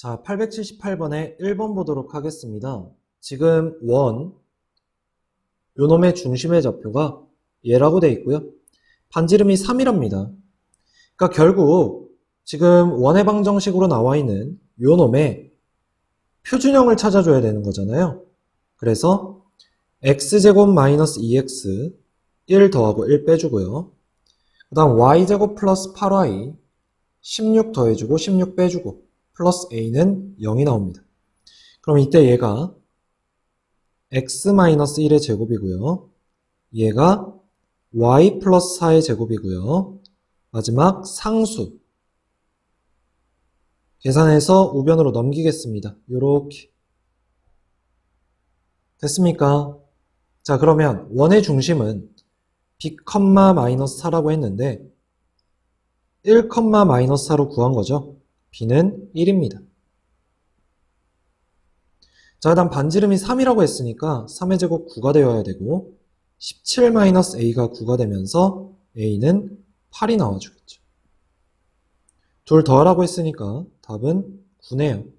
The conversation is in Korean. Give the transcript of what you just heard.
자, 878번에 1번 보도록 하겠습니다. 지금 원, 요놈의 중심의 좌표가 얘라고 돼 있고요. 반지름이 3이랍니다. 그러니까 결국 지금 원의 방정식으로 나와 있는 요놈의 표준형을 찾아줘야 되는 거잖아요. 그래서 x제곱 마이너스 2x 1 더하고 1 빼주고요. 그 다음 y제곱 플러스 8y 16 더해주고 16 빼주고 플러스 a는 0이 나옵니다. 그럼 이때 얘가 x-1의 제곱이고요. 얘가 y 플러스 4의 제곱이고요. 마지막 상수. 계산해서 우변으로 넘기겠습니다. 요렇게. 됐습니까? 자, 그러면 원의 중심은 b, 마이너스 4라고 했는데 1, 마이너스 4로 구한 거죠. B는 1입니다. 자, 그 다음 반지름이 3이라고 했으니까 3의 제곱 9가 되어야 되고 17-a가 9가 되면서 a는 8이 나와주겠죠. 둘 더하라고 했으니까 답은 9네요.